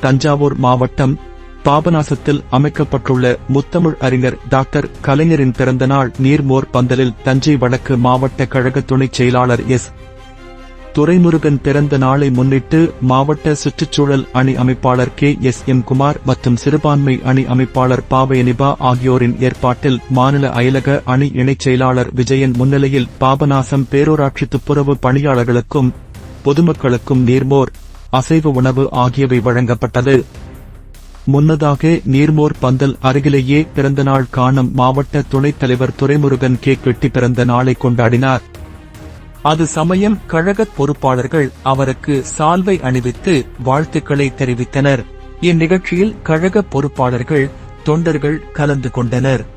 தஞ்சாவூர் மாவட்டம் பாபநாசத்தில் அமைக்கப்பட்டுள்ள முத்தமிழ் அறிஞர் டாக்டர் கலைஞரின் பிறந்தநாள் நீர்மோர் பந்தலில் தஞ்சை வடக்கு மாவட்ட கழக துணைச் செயலாளர் எஸ். துரைமுருகன் பிறந்த நாளை முன்னிட்டு மாவட்ட சுற்றுச்சூழல் அணி அமைப்பாளர் கே. எஸ். எம். குமார் மற்றும் சிறுபான்மை அணி அமைப்பாளர் பாபயனிபா ஆகியோரின் ஏற்பாட்டில் மாநில அயலக அணி இணைச் செயலாளர் விஜயன் முன்னிலையில் பாபநாசம் பேரூராட்சி துப்புரவு பணியாளர்களுக்கும் பொதுமக்களுக்கும் நீர்மோர் அசைவ உணவு ஆகியவை வழங்கப்பட்டது. முன்னதாக நீர்மோர் பந்தல் அருகிலேயே பிறந்தநாள் காணும் மாவட்ட துணைத் தலைவர் துரைமுருகன் கேக் வெட்டி பிறந்த நாளை கொண்டாடினார். அது சமயம் கழகப் பொறுப்பாளர்கள் அவருக்கு சால்வை அணிவித்து வாழ்த்துக்களை தெரிவித்தனர். இந்நிகழ்ச்சியில் கழக பொறுப்பாளர்கள் தொண்டர்கள் கலந்து கொண்டனர்.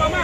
மாமா